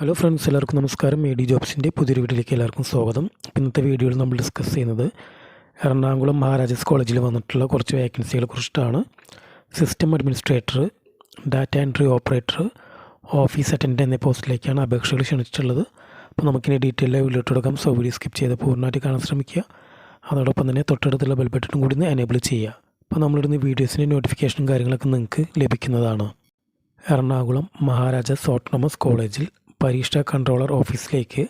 Hello friends എല്ലാവർക്കും നമസ്കാരം. A D ജോബ്സിന്റെ പുതിയൊരു വീട്ടിലേക്ക് എല്ലാവർക്കും സ്വാഗതം. ഇന്നത്തെ വീഡിയോയിൽ നമ്മൾ ഡിസ്കസ് ചെയ്യുന്നത് എറണാകുളം മഹാരാജാസ് കോളേജിൽ വന്നിട്ടുള്ള കുറച്ച് വേക്കൻസികളെ കുറിച്ചിട്ടാണ്. System administrator data entry operator office attendant എന്നീ പോസ്റ്റിലേക്കാണ് അപേക്ഷകൾ ക്ഷണിച്ചിട്ടുള്ളത്. അപ്പോൾ നമുക്കിനി ഡീറ്റെയിൽ വീഡിയോ കൊടുക്കാം. സോ വീഡിയോ സ്കിപ്പ് ചെയ്ത് പൂർണമായിട്ട് കാണാൻ ശ്രമിക്കുക. അതോടൊപ്പം തന്നെ തൊട്ടടുത്തുള്ള ബെൽ കൂടി ഒന്ന് എനേബിൾ ചെയ്യുക. അപ്പോൾ നമ്മളിടുന്ന വീഡിയോസിന്റെ നോട്ടിഫിക്കേഷനും കാര്യങ്ങളൊക്കെ നിങ്ങൾക്ക് ലഭിക്കുന്നതാണ്. എറണാകുളം മഹാരാജാസ് ഓട്ടോണമസ് കോളേജിൽ പരീക്ഷാ കൺട്രോളർ ഓഫീസിലേക്ക്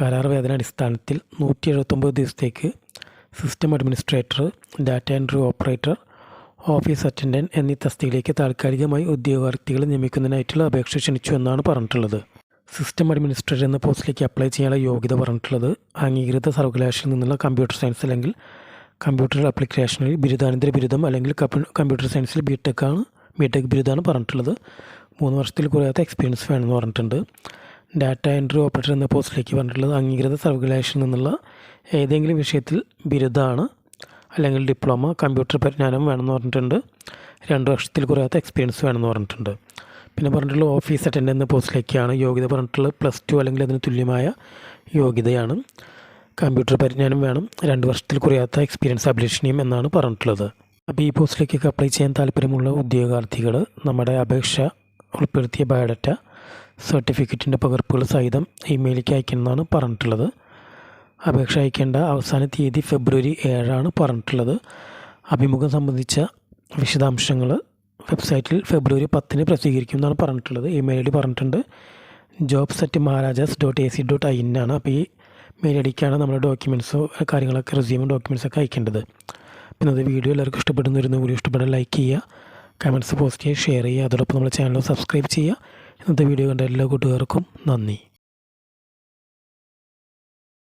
കരാർ വേതന അടിസ്ഥാനത്തിൽ നൂറ്റി എഴുപത്തൊമ്പത് ദിവസത്തേക്ക് system administrator data entry operator office attendant എന്നീ തസ്തികയിലേക്ക് താൽക്കാലികമായി ഉദ്യോഗാർത്ഥികളെ നിയമിക്കുന്നതിനായിട്ടുള്ള അപേക്ഷ ക്ഷണിച്ചു എന്നാണ് പറഞ്ഞിട്ടുള്ളത്. സിസ്റ്റം അഡ്മിനിസ്ട്രേറ്റർ എന്ന പോസ്റ്റിലേക്ക് അപ്ലൈ ചെയ്യാനുള്ള യോഗ്യത പറഞ്ഞിട്ടുള്ളത് അംഗീകൃത സർവകലാശാലയിൽ നിന്നുള്ള കമ്പ്യൂട്ടർ സയൻസ് അല്ലെങ്കിൽ കമ്പ്യൂട്ടർ അപ്ലിക്കേഷനിൽ ബിരുദാനന്തര ബിരുദം അല്ലെങ്കിൽ കമ്പ്യൂട്ടർ സയൻസിൽ ബി ടെക്കാണ് ബി ടെക് ബിരുദമാണ് പറഞ്ഞിട്ടുള്ളത്. മൂന്ന് വർഷത്തിൽ കുറയാത്ത എക്സ്പീരിയൻസ് വേണമെന്ന് പറഞ്ഞിട്ടുണ്ട്. ഡാറ്റ എൻട്രി ഓപ്പറേറ്റർ എന്ന പോസ്റ്റിലേക്ക് പറഞ്ഞിട്ടുള്ളത് അംഗീകൃത സർവകലാശാലയിൽ നിന്നുള്ള ഏതെങ്കിലും വിഷയത്തിൽ ബിരുദമാണ് അല്ലെങ്കിൽ ഡിപ്ലോമ കമ്പ്യൂട്ടർ പരിജ്ഞാനം വേണമെന്ന് പറഞ്ഞിട്ടുണ്ട്. രണ്ട് വർഷത്തിൽ കുറയാത്ത എക്സ്പീരിയൻസ് വേണമെന്ന് പറഞ്ഞിട്ടുണ്ട്. പിന്നെ പറഞ്ഞിട്ടുള്ള ഓഫീസ് അറ്റൻഡ് എന്ന പോസ്റ്റിലേക്കാണ് യോഗ്യത പറഞ്ഞിട്ടുള്ളത് പ്ലസ് ടു അല്ലെങ്കിൽ അതിന് തുല്യമായ യോഗ്യതയാണ്. കമ്പ്യൂട്ടർ പരിജ്ഞാനം വേണം. രണ്ട് വർഷത്തിൽ കുറയാത്ത എക്സ്പീരിയൻസ് അഭിലഷണീയം എന്നാണ് പറഞ്ഞിട്ടുള്ളത്. അപ്പോൾ ഈ പോസ്റ്റിലേക്കൊക്കെ അപ്ലൈ ചെയ്യാൻ താല്പര്യമുള്ള ഉദ്യോഗാർത്ഥികൾ നമ്മുടെ അപേക്ഷ ഉൾപ്പെടുത്തിയ ബയോഡാറ്റ സർട്ടിഫിക്കറ്റിന്റെ പകർപ്പുകൾ സഹിതം ഇമെയിലേക്ക് അയക്കണമെന്നാണ് പറഞ്ഞിട്ടുള്ളത്. അപേക്ഷ അയക്കേണ്ട അവസാന തീയതി ഫെബ്രുവരി ഏഴാണ് പറഞ്ഞിട്ടുള്ളത്. അഭിമുഖം സംബന്ധിച്ച വിശദാംശങ്ങൾ വെബ്സൈറ്റിൽ ഫെബ്രുവരി പത്തിന് പ്രസിദ്ധീകരിക്കുമെന്നാണ് പറഞ്ഞിട്ടുള്ളത്. ഇമെയിൽ ഐ ഡി പറഞ്ഞിട്ടുണ്ട്. Jobs at Maharajas dot A C dot I എന്നാണ് അപ്പോൾ ഈ മെയിൽ ഐ ഡിക്കാണ് നമ്മുടെ ഡോക്യുമെന്റ്സോ കാര്യങ്ങളൊക്കെ റിസ്യൂമും ഡോക്യുമെന്റ്സൊക്കെ അയക്കേണ്ടത്. പിന്നെ അത് വീഡിയോ എല്ലാവർക്കും ഇഷ്ടപ്പെടുന്നവരുന്നു വീഡിയോ ഇഷ്ടപ്പെടാൻ ലൈക്ക് ചെയ്യുക. കമന്റ്സ് പോസ്റ്റ് ചെയ്യുക ഷെയർ ചെയ്യുക അതോടൊപ്പം നമ്മുടെ ചാനൽ സബ്സ്ക്രൈബ് ചെയ്യുക. ഇന്നത്തെ വീഡിയോ കണ്ട എല്ലാ കൂട്ടുകാർക്കും നന്ദി.